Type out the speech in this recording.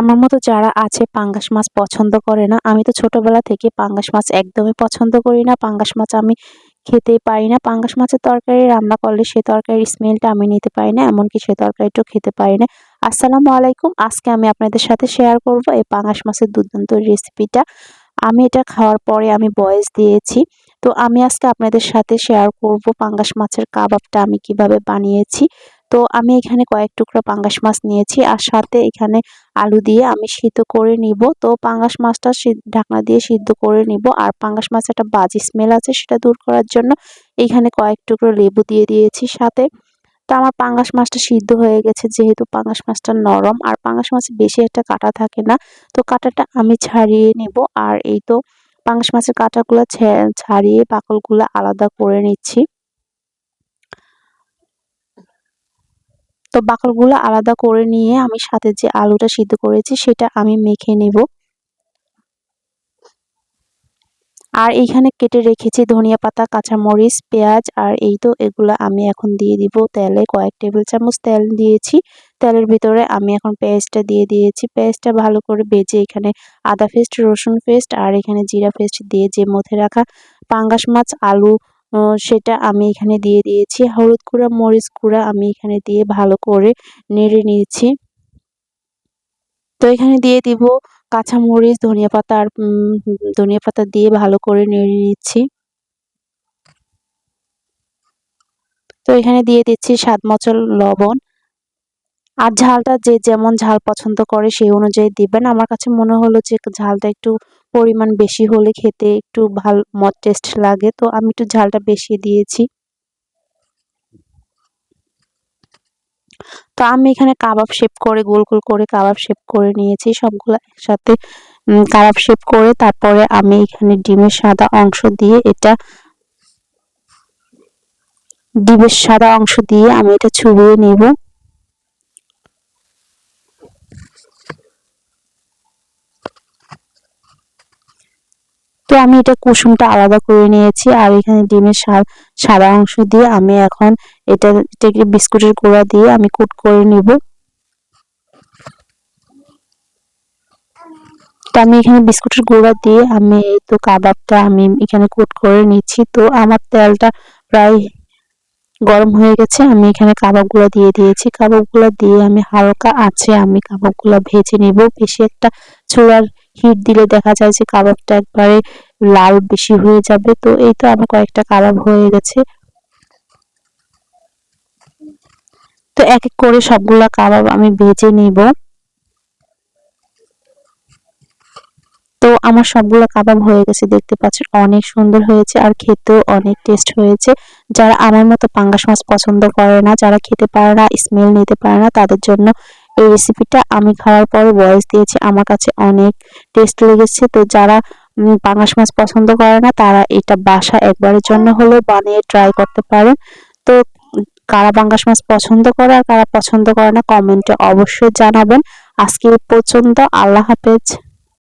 আমার মতো যারা আছে পাঙ্গাস মাছ পছন্দ করে না, আমি তো ছোটবেলা থেকে পাঙ্গাস মাছ একদমই পছন্দ করি না। পাঙ্গাস মাছ আমি খেতেই পারি না। পাঙ্গাস মাছের তরকারি রান্না করলে সে তরকারির স্মেলটা আমি নিতে পারি না, এমনকি সে তরকারিটাও খেতে পারি না। আসসালামু আলাইকুম। আজকে আমি আপনাদের সাথে শেয়ার করব এই পাঙ্গাস মাছের দুর্দান্ত রেসিপিটা আমি এটা খাওয়ার পরে আমি বয়স দিয়েছি। তো আমি আজকে আপনাদের সাথে শেয়ার করব পাঙ্গাস মাছের কাবাবটা আমি কীভাবে বানিয়েছি। তো আমি এখানে কয়েক টুকরা পাঙ্গাস মাছ নিয়েছি আর সাথে এখানে আলু দিয়ে আমি সিদ্ধ করে নিব। তো পাঙ্গাস মাছটা ঢাকনা দিয়ে সিদ্ধ করে নিব আর পাঙ্গাস মাছ একটা বাজি স্মেল আছে সেটা দূর করার জন্য এখানে কয়েক টুকরো লেবু দিয়ে দিয়েছি সাথে। তো আমার পাঙ্গাস মাছটা সিদ্ধ হয়ে গেছে যেহেতু পাঙ্গাস মাছটা নরম আর পাঙ্গাস মাছে বেশি একটা কাটা থাকে না। তো কাটাটা আমি ছাড়িয়ে নেব আর এই তো পাঙ্গাস মাছের কাঁটাগুলো ছাড়িয়ে পাকলগুলো আলাদা করে নিচ্ছি। তো বাকলগুলো আলাদা করে নিয়ে আমি সাথে যে আলুটা সিদ্ধ করেছি, সেটা আমি মেখে নেব। আর এইখানে কেটে রেখেছি ধনিয়া পাতা, কাঁচামরিচ, পেঁয়াজ, আর এই তো এগুলো আমি এখন দিয়ে দিব তেলে। কয়েক টেবিল চামচ তেল দিয়েছি। তেলের ভিতরে আমি এখন পেঁয়াজটা দিয়ে দিয়েছি। পেঁয়াজটা ভালো করে বেজে এখানে আদা পেস্ট, রসুন পেস্ট, আর এখানে জিরা পেস্ট দিয়ে যে মধ্যে রাখা পাঙ্গাস মাছ, আলু সেটা আমি এখানে দিয়ে দিয়েছি। হলুদ গুঁড়া, মরিচ গুঁড়া আমি এখানে দিয়ে ভালো করে নেড়ে নিয়েছি। তো এখানে দিয়ে দিব কাঁচামরিচ, ধনিয়া পাতা আর ধনিয়া পাতা দিয়ে ভালো করে নেড়ে নিচ্ছি। তো এখানে দিয়ে দিচ্ছি স্বাদ মচল লবণ। আর ঝালটা যে যেমন ঝাল পছন্দ করে সেই অনুযায়ী দিবেন। আমার কাছে মনে হলো যে ঝালটা একটু পরিমাণ বেশি হলে খেতে একটু ভালো মত টেস্ট লাগে। তো আমি একটু ঝালটা বেশি দিয়েছি। তো আমি এখানে কাবাব শেপ করে, গোল গোল করে কাবাব শেপ করে নিয়েছি। সবগুলো একসাথে কাবাব শেপ করে তারপরে আমি এখানে ডিমের সাদা অংশ দিয়ে এটা, ডিমের সাদা অংশ দিয়ে আমি এটা ছুবিয়ে নেব। তো আমি এটা কুসুমটা আলাদা করে নিয়েছি আর এখানে ডিমের সাদা অংশ দিয়ে আমি এখন এটা, এটাকে বিস্কুটের গুঁড়া দিয়ে আমি কুট করে নিব। তো আমি এখানে বিস্কুটের গুঁড়া দিয়ে আমি তো কাবাবটা আমি এখানে কুট করে নিচ্ছি। তো আমার তেলটা প্রায় গরম হয়ে গেছে, আমি এখানে কাবাবগুলো দিয়ে দিয়েছি। কাবাবগুলো দিয়ে আমি হালকা আছে আমি কাবাবগুলো ভেজে নিব। বেশি একটা চুলার হিট দিলে দেখা যায় যে কাবাবটা একবারে লাল বেশি হয়ে যাবে। তো এই তো আমার কয়েকটা কাবাব হয়ে গেছে। তো এক এক করে সবগুলা কাবাব আমি ভেজে নিব। তো আমার সবগুলো কাবাব হয়ে গেছে, দেখতে পাচ্ছেন অনেক সুন্দর হয়েছে আর খেতেও অনেক টেস্ট হয়েছে। যারা আমার মতো পাঙ্গাস মাছ পছন্দ করে না, যারা খেতে পারে না স্মেল নিতে পারে না, তাদের জন্য এই রেসিপিটা আমি খাওয়ার পরে বয়স দিয়েছি, আমার কাছে অনেক টেস্ট লেগেছে। তো যারা পাঙাশ মাছ পছন্দ করে না, তারা এটা বাসা একবারের জন্য হলেও বানিয়ে ট্রাই করতে পারেন। তো কারা পাঙ্গাস মাছ পছন্দ করে আর কারা পছন্দ করে না কমেন্টে অবশ্যই জানাবেন। আজকে পর্যন্ত, আল্লাহ হাফেজ।